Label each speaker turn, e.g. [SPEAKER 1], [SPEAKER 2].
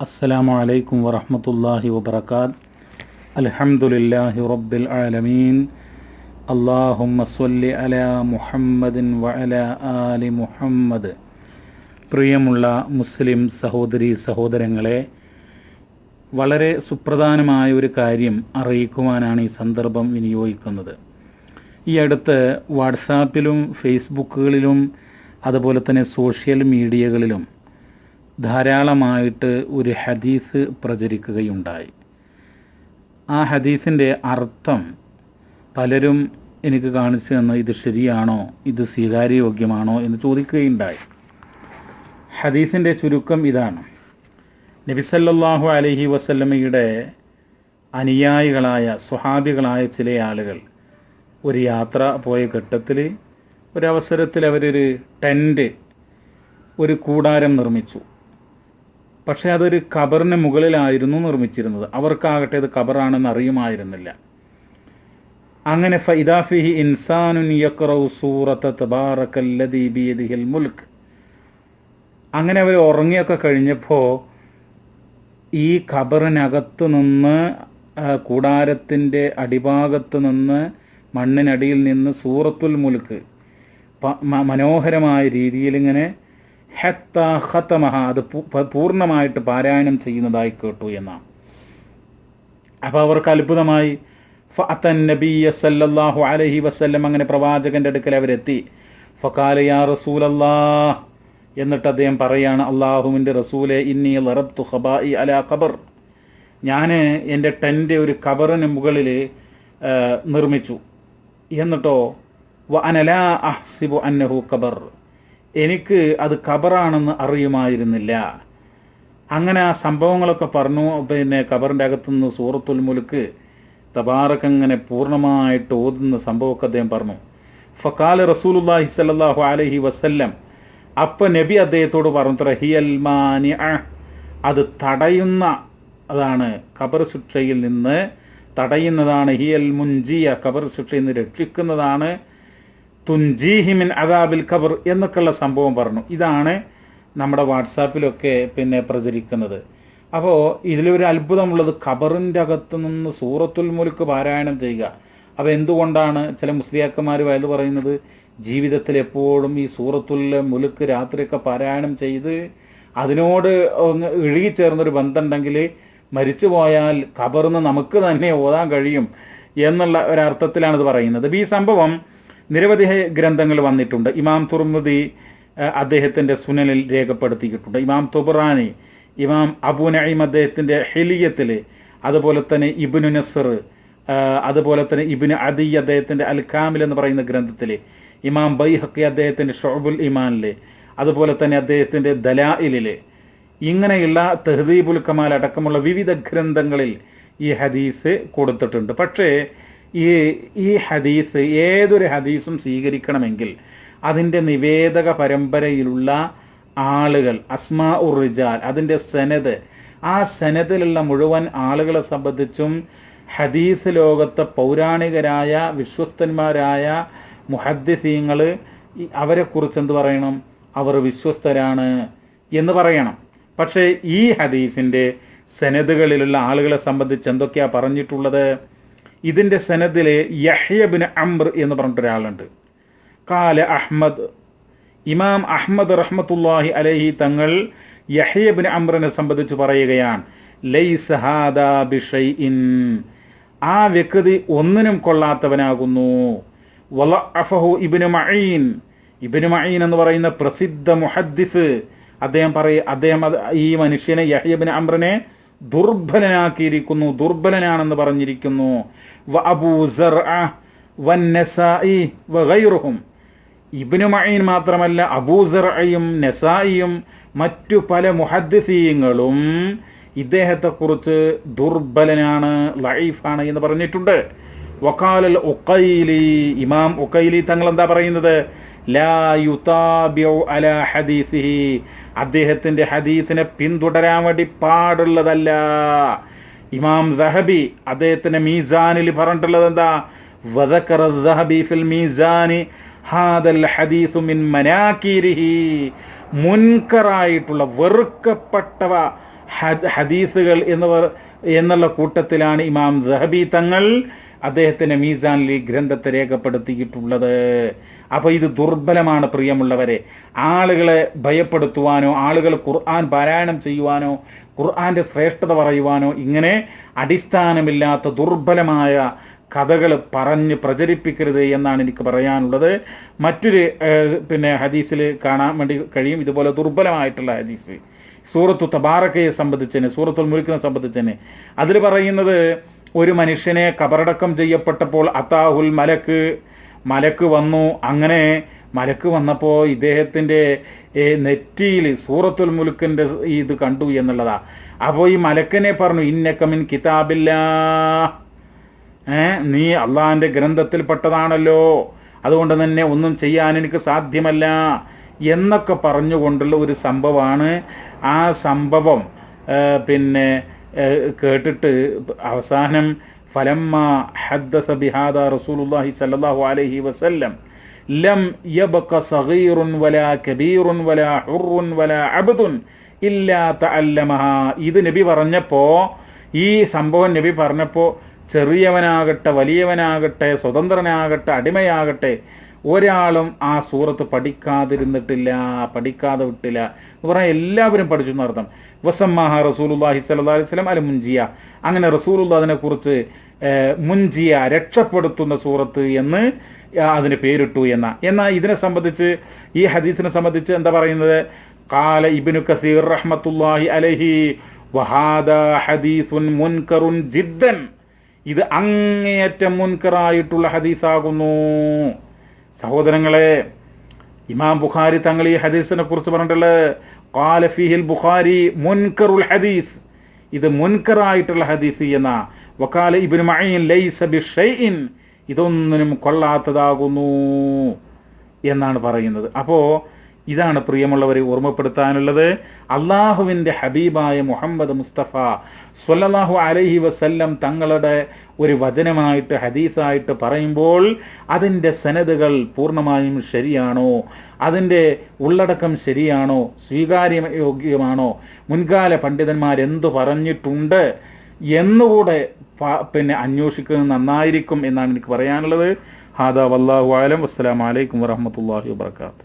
[SPEAKER 1] السلام عليكم ورحمة الله وبركاته الحمد لله رب العالمين اللهم صل على محمد وعلى آل محمد പ്രിയമുള്ള മുസ്ലിം സഹോദരി സഹോദരങ്ങളെ വളരെ സുപ്രധാനമായ ഒരു കാര്യം അറിയിക്കുവാനാണ് ഈ സന്ദർഭം വിനിയോഗിക്കുന്നത് ഈ അടുത്ത് വാട്സാപ്പിലും ഫേസ്ബുക്കുകളിലും അതുപോലെ തന്നെ സോഷ്യൽ മീഡിയകളിലും ധാരാളമായിട്ട് ഒരു ഹദീസ് പ്രചരിക്കുകയുണ്ടായി. ആ ഹദീസിന്റെ അർത്ഥം പലരും എനിക്ക് കാണിച്ചു തന്ന ഇത് ശരിയാണോ ഇത് സ്വീകാര്യയോഗ്യമാണോ എന്ന് ചോദിക്കുകയുണ്ടായി. ഹദീസിന്റെ ചുരുക്കം ഇതാണ്. നബിസല്ലാഹു അലഹി വസല്ലമയുടെ അനുയായികളായ സ്വഹാബികളായ ചില ആളുകൾ ഒരു യാത്ര പോയ ഘട്ടത്തിൽ ഒരവസരത്തിൽ അവരൊരു ടെന്റ് ഒരു കൂടാരം നിർമ്മിച്ചു. പക്ഷേ അതൊരു ഖബറിന് മുകളിലായിരുന്നു നിർമ്മിച്ചിരുന്നത്. അവർക്കാകട്ടെ അത് ഖബറാണെന്ന് അറിയുമായിരുന്നില്ല. അങ്ങനെ ഫൈദാഫിഹി ഇൻസാനുൻ സൂറത്ത് തബാറക്കല്ലദീ മുൽക്ക് അങ്ങനെ അവർ ഉറങ്ങിയൊക്കെ കഴിഞ്ഞപ്പോൾ ഈ ഖബറിനകത്ത് നിന്ന് കൂടാരത്തിന്റെ അടിഭാഗത്ത് നിന്ന് മണ്ണിനടിയിൽ നിന്ന് സൂറത്തുൽ മുൽക്ക് മനോഹരമായ രീതിയിൽ ഇങ്ങനെ ഹത്ത ഹത്തമഹ അത് പൂർണമായിട്ട് പാരായണം ചെയ്യുന്നതായി കേട്ടു എന്നാണ്. അപ്പോൾ അവർക്ക് അത്ഭുതമായി ഫഅത്തൻ നബിയ സല്ലല്ലാഹു അലൈഹി വസല്ലം അങ്ങനെ പ്രവാചകന്റെ അടുക്കൽ അവരെത്തി. ഫക്കാല യാ റസൂലല്ലാ എന്നിട്ട് അദ്ദേഹം പറയാണ് അള്ളാഹുവിന്റെ റസൂലെ ഇന്നി ലറബ്തു ഹബായി അല ഖബർ. ഞാൻ എന്റെ ടെന്റ് ഒരു ഖബറിന് മുകളിൽ നിർമ്മിച്ചു. എന്നിട്ടോ വ അനലാ അഹ്സിബു അന്നഹു ഖബർ. എനിക്ക് അത് ഖബറാണെന്ന് അറിയുമായിരുന്നില്ല. അങ്ങനെ ആ സംഭവങ്ങളൊക്കെ പറഞ്ഞു. പിന്നെ ഖബറിന്റെ അകത്തുനിന്ന് സൂറത്തുൽ മുലുക്ക് തബാറക്ക് അങ്ങനെ പൂർണമായിട്ട് ഓതുന്ന സംഭവമൊക്കെ അദ്ദേഹം പറഞ്ഞു. ഫക്കാല റസൂലുല്ലാഹി സല്ലാഹു അലഹി വസ്ല്ലം അപ്പം നബി അദ്ദേഹത്തോട് പറഞ്ഞു ഹിയൽ മാനി അത് തടയുന്ന അതാണ് ഖബർ ശിക്ഷയിൽ നിന്ന് തടയുന്നതാണ്. ഹിയൽ മുൻജിയ ഖബർ ശിക്ഷയിൽ നിന്ന് രക്ഷിക്കുന്നതാണ് തുൻജീഹിമിൻ അദാബിൽ ഖബർ എന്നൊക്കെയുള്ള സംഭവം പറഞ്ഞു. ഇതാണ് നമ്മുടെ വാട്സാപ്പിലൊക്കെ പിന്നെ പ്രചരിക്കുന്നത്. അപ്പോൾ ഇതിലൊരു അത്ഭുതമുള്ളത് ഖബറിന്റെ അകത്ത് നിന്ന് സൂറത്തുൽ മുൽക്ക് പാരായണം ചെയ്യുക. അപ്പോൾ എന്തുകൊണ്ടാണ് ചില മുസ്ലിയാക്കന്മാർ വയത് പറയുന്നത്? ജീവിതത്തിൽ എപ്പോഴും ഈ സൂറത്തുൽ മുലുക്ക് രാത്രിയൊക്കെ പാരായണം ചെയ്ത് അതിനോട് ഒന്ന് ഇഴുകിച്ചേർന്നൊരു ബന്ധമുണ്ടെങ്കിൽ മരിച്ചു പോയാൽ ഖബറിന്ന് നമുക്ക് തന്നെ ഓതാൻ കഴിയും എന്നുള്ള ഒരർത്ഥത്തിലാണ് ഇത് പറയുന്നത് ഈ സംഭവം നിരവധി ഗ്രന്ഥങ്ങൾ വന്നിട്ടുണ്ട്. ഇമാം തുർമുദി അദ്ദേഹത്തിന്റെ സുനലിൽ രേഖപ്പെടുത്തിയിട്ടുണ്ട്. ഇമാം തുബറാനി ഇമാം അബു നഈം അദ്ദേഹത്തിന്റെ ഹെലിയത്തിൽ അതുപോലെ തന്നെ ഇബിനു നസർ അതുപോലെ തന്നെ ഇബിന് അദി അദ്ദേഹത്തിന്റെ അൽ കാമിൽ എന്ന് പറയുന്ന ഗ്രന്ഥത്തിൽ ഇമാം ബൈഹക്കി അദ്ദേഹത്തിന്റെ ഷോബുൽ ഇമാനിൽ അതുപോലെ തന്നെ അദ്ദേഹത്തിന്റെ ദലായിലിൽ ഇങ്ങനെയുള്ള തെഹദീബുൽ കമാൽ അടക്കമുള്ള വിവിധ ഗ്രന്ഥങ്ങളിൽ ഈ ഹദീസ് കൊടുത്തിട്ടുണ്ട്. പക്ഷേ ഈ ഈ ഹദീസ് ഏതൊരു ഹദീസും സ്വീകരിക്കണമെങ്കിൽ അതിന്റെ നിവേദക പരമ്പരയിലുള്ള ആളുകൾ അസ്മാ ഉർ റിജാൽ അതിന്റെ സെനത് ആ സെനതിലുള്ള മുഴുവൻ ആളുകളെ സംബന്ധിച്ചും ഹദീസ് ലോകത്തെ പൗരാണികരായ വിശ്വസ്തന്മാരായ മുഹദ്ദിസീങ്ങൾ അവരെക്കുറിച്ച് എന്ത് പറയണം? അവർ വിശ്വസ്തരാണ് എന്ന് പറയണം. പക്ഷേ ഈ ഹദീസിന്റെ സെനതുകളിലുള്ള ആളുകളെ സംബന്ധിച്ച് എന്തൊക്കെയാണ് പറഞ്ഞിട്ടുള്ളത്? ഇതിന്റെ സനദിലെ യഹ്യബിൻ അംർ എന്ന് പറഞ്ഞിട്ടൊരാളുണ്ട്. കാല അഹ്മദ്. ഇമാം അഹ്മദ് റഹ്മത്തുല്ലാഹി അലഹി തങ്ങൾ യഹ്യബിൻ അംറിനെ സംബന്ധിച്ച് പറയുകയാണ് ആ വ്യക്തി ഒന്നിനും കൊള്ളാത്തവനാകുന്നു. വലഅഫഹു ഇബിന് മഈൻ. ഇബിന് മഈൻ എന്ന് പറയുന്ന പ്രസിദ്ധ മുഹദ്ദിഫ് അദ്ദേഹം പറയ അദ്ദേഹം ഈ മനുഷ്യനെ യഹ്യബിൻ അംറിനെ ദുർബലനാക്കിയിരിക്കുന്നു ദുർബലനാണെന്ന് പറഞ്ഞിരിക്കുന്നു. വ അബൂ മാത്രമല്ല അബൂസറയും നസായിയും മറ്റു പല മുഹദ്ദിസീങ്ങളും ഇദ്ദേഹത്തെക്കുറിച്ച് ദുർബലനാണ് ലൈഫാണ് എന്ന് പറഞ്ഞിട്ടുണ്ട്. വക്കാലൽ ഉക്കൈലി ഇമാം ഉക്കൈലി തങ്ങൾ എന്താ പറയുന്നത്? ലാ ഹദീസിനെ പിന്തുടരാൻ വേണ്ടി പാടുള്ളതല്ല. ഇമാം ദഹബി അദ്ദേഹത്തിന്റെ മീസാനിൽ പറഞ്ഞിട്ടുള്ളത് എന്താ? വദക്കറ ഹാദൽ ഹദീസു മിൻ മുൻകറായിട്ടുള്ള വെറുക്കപ്പെട്ടവ ഹദീസുകൾ എന്നിവർ എന്നുള്ള കൂട്ടത്തിലാണ് ഇമാം ദഹബി തങ്ങൾ അദ്ദേഹത്തിന്റെ മീസാനിൽ ഈ ഗ്രന്ഥത്തെ രേഖപ്പെടുത്തിയിട്ടുള്ളത്. അപ്പൊ ഇത് ദുർബലമാണ് പ്രിയമുള്ളവരെ. ആളുകളെ ഭയപ്പെടുത്തുവാനോ ആളുകൾ ഖുർആൻ പാരായണം ചെയ്യുവാനോ ഖുർആാന്റെ ശ്രേഷ്ഠത പറയുവാനോ ഇങ്ങനെ അടിസ്ഥാനമില്ലാത്ത ദുർബലമായ കഥകൾ പറഞ്ഞ് പ്രചരിപ്പിക്കരുത് എന്നാണ് എനിക്ക് പറയാനുള്ളത്. മറ്റൊരു പിന്നെ ഹദീസിൽ കാണാൻ വേണ്ടി കഴിയും. ഇതുപോലെ ദുർബലമായിട്ടുള്ള ഹദീസ്. സൂറത്തു തബാറക്കയെ സംബന്ധിച്ചതിന് സൂറത്തുൽ മുൽക്കിനെ സംബന്ധിച്ചതിന് അതിൽ പറയുന്നത് ഒരു മനുഷ്യനെ കബറടക്കം ചെയ്യപ്പെട്ടപ്പോൾ അത്താഹുൽ മലക്ക് മലക്ക് വന്നു. അങ്ങനെ മലക്ക് വന്നപ്പോൾ ഇദ്ദേഹത്തിന്റെ നെറ്റിയിൽ സൂറത്തുൽ മുലുക്കിന്റെ ഇത് കണ്ടു എന്നുള്ളതാ. അപ്പോൾ ഈ മലക്കനെ പറഞ്ഞു ഇന്നക്കമിൻ കിതാബില്ല നീ അള്ളാഹിന്റെ ഗ്രന്ഥത്തിൽപ്പെട്ടതാണല്ലോ അതുകൊണ്ട് തന്നെ ഒന്നും ചെയ്യാൻ എനിക്ക് സാധ്യമല്ല എന്നൊക്കെ പറഞ്ഞുകൊണ്ടുള്ള ഒരു സംഭവമാണ് ആ സംഭവം പിന്നെ കേട്ടിട്ട് അവസാനം ഫലമ്മ ഹദ്ദസ ബിഹാദ റസൂലുള്ളാഹി സല്ലല്ലാഹു അലൈഹി വസല്ലം ലം യബക സഗീറുൻ വലാ കബീറുൻ വലാ ഹുറുൻ വലാ അബ്ദുൻ ഇല്ലാ തഅല്ലമഹ. ഇത് നബി പറഞ്ഞപ്പോ ഈ സംഭവം നബി പറഞ്ഞപ്പോ ചെറിയവനാകട്ടെ വലിയവനാകട്ടെ സ്വതന്ത്രനാകട്ടെ അടിമയാകട്ടെ ഒരാളും ആ സൂറത്ത് പഠിക്കാതിരുന്നിട്ടില്ല പഠിക്കാതെ വിട്ടില്ല എന്ന് പറഞ്ഞാൽ എല്ലാവരും പഠിച്ചു എന്നർത്ഥം വസമ്മാഹ റസൂലുല്ലാഹി അലൈഹി വസല്ലം അൽ മുൻജിയ അങ്ങനെ റസൂലുള്ള അതിനെ കുറിച്ച് മുൻജിയ രക്ഷപ്പെടുത്തുന്ന സൂറത്ത് എന്ന് അതിന് പേരിട്ടു എന്ന. എന്നാൽ ഇതിനെ സംബന്ധിച്ച് ഈ ഹദീസിനെ സംബന്ധിച്ച് എന്താ പറയുന്നത്? കാല ഇബിനു കസീർ റഹ്മത്തുല്ലാഹി അലഹി വഹാദ ഹദീസുൻ മുൻകറുൻ ജിദ്ദൻ. ഇത് അങ്ങേയറ്റം മുൻകറായിട്ടുള്ള ഹദീസാകുന്നു. സഹോദരങ്ങളെ ഇമാം ബുഖാരി തങ്ങൾ ഈ ഹദീസിനെ കുറിച്ച് പറഞ്ഞിട്ടുള്ളത് ബുഖാരി മുൻകറുൽ ഹദീസ്. ഇത് മുൻകറായിട്ടുള്ള ഹദീസ് എന്ന വക്കാല ഇബ്നു മഈൻ ലൈസ ഇതൊന്നിനും കൊള്ളാത്തതാകുന്നു എന്നാണ് പറയുന്നത്. അപ്പോൾ ഇതാണ് പ്രിയമുള്ളവരെ ഓർമ്മപ്പെടുത്താനുള്ളത്. അള്ളാഹുവിന്റെ ഹബീബായ മുഹമ്മദ് മുസ്തഫ സ്വല്ലല്ലാഹു അലഹി വസല്ലം തങ്ങളുടെ ഒരു വചനമായിട്ട് ഹദീസായിട്ട് പറയുമ്പോൾ അതിന്റെ സനതുകൾ പൂർണമായും ശരിയാണോ? അതിന്റെ ഉള്ളടക്കം ശരിയാണോ? സ്വീകാര്യ യോഗ്യമാണോ മുൻകാല പണ്ഡിതന്മാരെന്തു പറഞ്ഞിട്ടുണ്ട് എന്നുകൂടെ പിന്നെ അന്വേഷിക്കുന്നത് നന്നായിരിക്കും എന്നാണ് എനിക്ക് പറയാനുള്ളത്. ഹാദാ വല്ലാഹു ആലം വസ്സലാമലൈക്കും വറഹമത്തല്ലാഹി വാത്തു